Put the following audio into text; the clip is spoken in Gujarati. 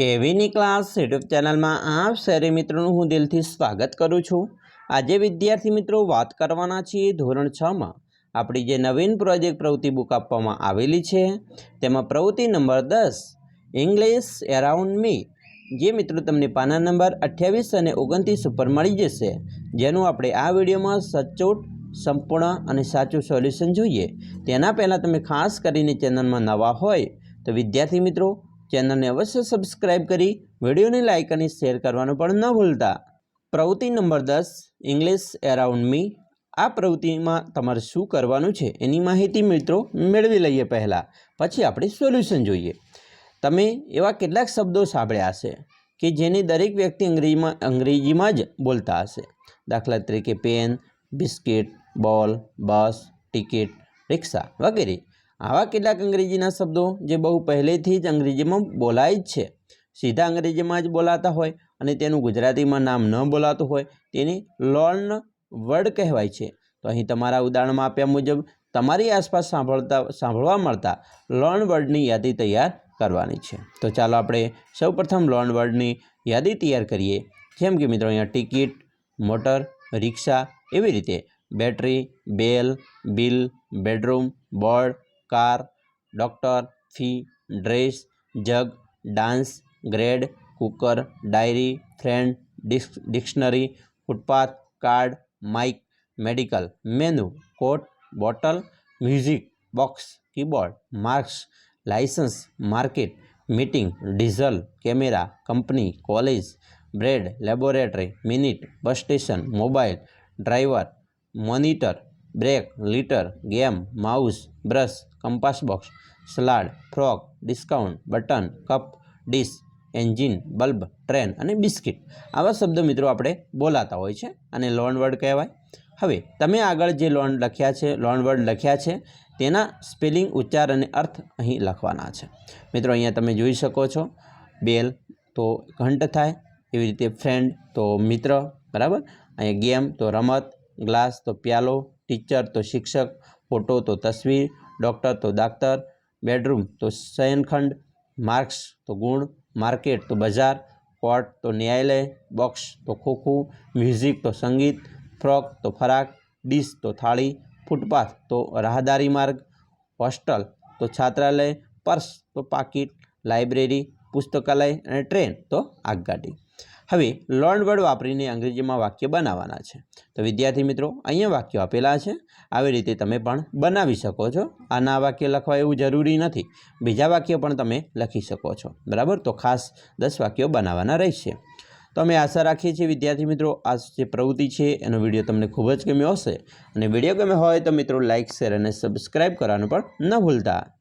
કેવીની ક્લાસ યુટ્યુબ ચેનલમાં આપ શહેરી મિત્રોનું હું દિલથી સ્વાગત કરું છું. આજે વિદ્યાર્થી મિત્રો વાત કરવાના છીએ ધોરણ છમાં આપણી જે નવીન પ્રોજેક્ટ પ્રવૃત્તિ બુક આપવામાં આવેલી છે, તેમાં પ્રવૃત્તિ નંબર દસ ઇંગ્લિશ એરાઉન્ડ મી જે મિત્રો તમને પાના નંબર અઠ્યાવીસ અને ઓગણત્રીસ ઉપર મળી જશે, જેનું આપણે આ વિડીયોમાં સચોટ, સંપૂર્ણ અને સાચું સોલ્યુશન જોઈએ. તેના પહેલાં તમે ખાસ કરીને ચેનલમાં નવા હોય તો વિદ્યાર્થી મિત્રો ચેનલને અવશ્ય સબસ્ક્રાઇબ કરી વિડીયોને લાઇક અને શેર કરવાનું પણ ન ભૂલતા. પ્રવૃત્તિ નંબર દસ ઇંગ્લિશ એરાઉન્ડ મી આ પ્રવૃત્તિમાં તમારે શું કરવાનું છે એની માહિતી મિત્રો મેળવી લઈએ પહેલાં. પછી આપણે સોલ્યુશન જોઈએ. તમે એવા કેટલાક શબ્દો સાંભળ્યા હશે કે જેને દરેક વ્યક્તિ અંગ્રેજીમાં અંગ્રેજીમાં જ બોલતા હશે. દાખલા તરીકે પેન બિસ્કિટ બોલ બસ ટિકિટ રિક્ષા વગેરે. આવા કેટલાક અંગ્રેજીના શબ્દો જે બહુ પહેલેથી જ અંગ્રેજીમાં બોલાય જ છે. સીધા અંગ્રેજીમાં જ બોલાતા હોય અને તેનું ગુજરાતીમાં નામ ન બોલાતું હોય તેને લોર્ન વર્ડ કહેવાય છે. તો અહીં તમારા ઉદાહરણમાં આપ્યા મુજબ તમારી આસપાસ સાંભળતા, સાંભળવા મળતા લોર્ન વર્ડની યાદી તૈયાર કરવાની છે. તો ચાલો આપણે સૌપ્રથમ લોર્ન વર્ડની યાદી તૈયાર કરીએ. જેમ કે મિત્રો અહીંયા ટિકિટ, મોટર, રિક્ષા એવી રીતે battery, bell, bill, bedroom, board car, doctor, fee, dress, jug, dance, grade, cooker, diary, friend disc dictionary, footpath, card, mike, medical, menu, coat, bottle, music box, keyboard, marks, licence, market, meeting, diesel, camera, company, college, bread, laboratory, minute, bus station, mobile, driver, monitor, brake, litre, game, mouse, brush compass box, salad, frock, discount, button, cup, dish, engine, bulb, train અને બિસ્કિટ. આવા શબ્દો મિત્રો આપણે બોલાતા હોય છે અને લોન વર્ડ કહેવાય. હવે તમે આગળ જે લોન લખ્યા છે લોન વર્ડ લખ્યા છે, તેના સ્પેલિંગ ઉચ્ચાર અને અર્થ અહીં લખવાના છે. મિત્રો અહીંયા તમે જોઈ શકો છો, બેલ તો ઘંટ થાય, એવી રીતે ફ્રેન્ડ તો મિત્ર, બરાબર? અહીંયા ગેમ તો રમત, ગ્લાસ તો પ્યાલો ટીચર તો શિક્ષક ફોટો તો તસવીર, ડૉક્ટર તો દાક્તર બેડરૂમ તો શયનખંડ, માર્ક્સ તો ગુણ, માર્કેટ તો બજાર, કોર્ટ તો ન્યાયાલય, બોક્સ તો ખોખું, મ્યુઝિક તો સંગીત, ફ્રોક તો ફરાક, ડીશ તો થાળી, ફૂટપાથ તો રાહદારી માર્ગ, હોસ્ટેલ તો છાત્રાલય, પર્સ તો પાકીટ, લાઇબ્રેરી, પુસ્તકાલય અને ટ્રેન તો આગગાડી હવે લોન વર્ડ વાપરીને અંગ્રેજીમાં વાક્ય બનાવવાના છે. તો વિદ્યાર્થી મિત્રો, અહીંયા વાક્યો આપેલા છે. આવી રીતે તમે પણ બનાવી શકો છો. આના વાક્ય લખવા એવું જરૂરી નથી. બીજા વાક્ય પણ તમે લખી શકો છો. બરાબર? તો ખાસ દસ વાક્યો બનાવવાના રહેશે. તો અમે આશા રાખીએ છીએ વિદ્યાર્થી મિત્રો, આ જે પ્રવૃત્તિ છે, એનો વીડિયો તમને ખૂબ જ ગમ્યો હશે. અને વીડિયો ગમ્યો હોય તો મિત્રો લાઇક શેર અને સબસ્ક્રાઈબ કરવાનું પણ ન ભૂલતા.